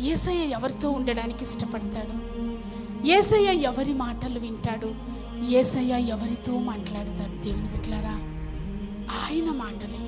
ఏసయ్య ఎవరితో ఉండడానికి ఇష్టపడతాడు? ఏసయ్య ఎవరి మాటలు వింటాడు? ఏసయ్య ఎవరితో మాట్లాడతాడు? దేవుని బిడ్డలారా ఆయన మాటలే.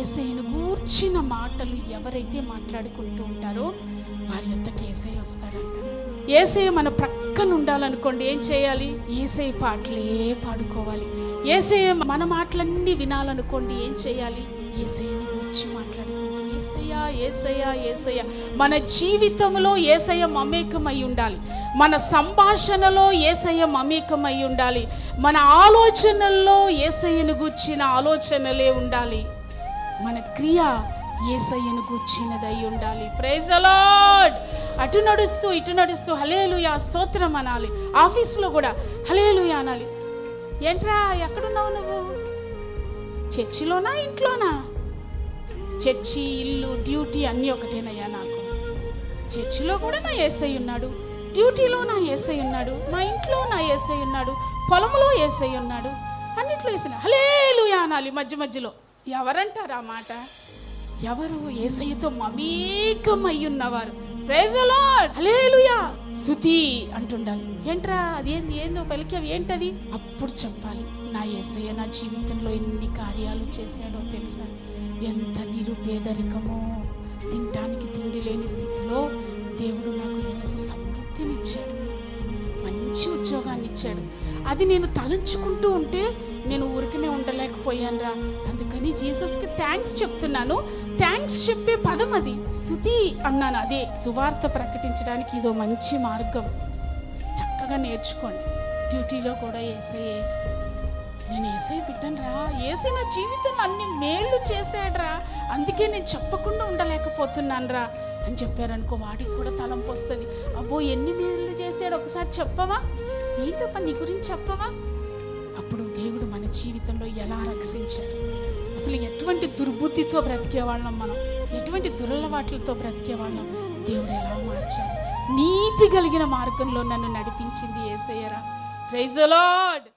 ఏసయ్యను గూర్చిన మాటలు ఎవరైతే మాట్లాడుకుంటూ ఉంటారో వారి యొద్దకు ఏసయ్య వస్తాడంట. ఏసయ్య మన ప్రక్కన ఉండాలనుకోండి ఏం చేయాలి? ఏసయ్య పాటలే పాడుకోవాలి. ఏసయ్య మన మాటలన్నీ వినాలనుకోండి ఏం చేయాలి? ఏసయ్యని గూర్చి మాట్లాడుకోవాలి. ఏసయ్యా ఏసయ్య ఏసయ్య. మన జీవితంలో ఏసయ్య మమేకమై ఉండాలి. మన సంభాషణలో ఏసయ్య మమేకమై ఉండాలి. మన ఆలోచనల్లో ఏసయ్యను గూర్చిన ఆలోచనలే ఉండాలి. మన క్రియ ఏసయ్యను గూర్చినదై ఉండాలి. ప్రైజ్ ద అటు నడుస్తూ ఇటు నడుస్తూ హలేలుయా స్తోత్రం అనాలి. ఆఫీస్లో కూడా హలేలుయా అనాలి. ఏంట్రా ఎక్కడున్నావు నువ్వు? చర్చిలోనా ఇంట్లోనా? చర్చి ఇల్లు డ్యూటీ అన్నీ ఒకటేనయ్యా నాకు. చర్చిలో కూడా నా ఏసై ఉన్నాడు డ్యూటీలో నా ఏసై ఉన్నాడు మా ఇంట్లో నా ఏసై ఉన్నాడు పొలంలో ఏసై ఉన్నాడు అన్నిట్లో వేసిన హలేలు అనాలి మధ్య మధ్యలో. ఎవరంటారు ఆ మాట? ఎవరు? ఏసయ్యతో మమేకమై ఉన్నవారు ప్రైజ్ లార్డ్. హల్లెలూయా. స్తుతి అంటుండాలి. ఏంట్రా? అదేంది ఏందో పలికావు? ఏంటది? అప్పుడు చెప్పాలి. నా ఏసయ్య నా జీవితంలో ఎన్ని కార్యాలు చేశాడో తెలుసా? ఎంత నిరుపేదరికమో తినటానికి తిండి లేని స్థితిలో దేవుడు నాకు ఈరోజు సమృద్ధినిచ్చాడు మంచి ఉద్యోగాన్ని ఇచ్చాడు అది నేను తలంచుకుంటూ ఉంటే నేను ఊరికనే ఉండలేకపోయానురా. అందుకని జీసస్కి థ్యాంక్స్ చెప్తున్నాను. థ్యాంక్స్ చెప్పే పదం అది. స్థుతి అన్నాను అదే. సువార్త ప్రకటించడానికి ఇదో మంచి మార్గం. చక్కగా నేర్చుకోండి. డ్యూటీలో కూడా ఏసయ్యే నేను ఏసై బిడ్డనరా. ఏసై నా జీవితంలో అన్ని మేళ్ళు చేశాడ్రా. అందుకే నేను చెప్పకుండా ఉండలేకపోతున్నానరా అని చెప్పారనుకో వాడికి కూడా తలంపు వస్తుంది. అబ్బో ఎన్ని మేళ్ళు చేశాడు? ఒకసారి చెప్పవా? ఏంటప్ప నీ గురించి చెప్పవా? అప్పుడు దేవుడు మన జీవితంలో ఎలా రక్షించాడు? అసలు ఎటువంటి దుర్బుద్ధితో బ్రతికేవాళ్ళం మనం? ఎటువంటి దురలవాట్లతో బ్రతికేవాళ్ళం? దేవుడు ఎలా మార్చాడు? నీతి కలిగిన మార్గంలో నన్ను నడిపించింది ఏసయ్యరా. Praise lord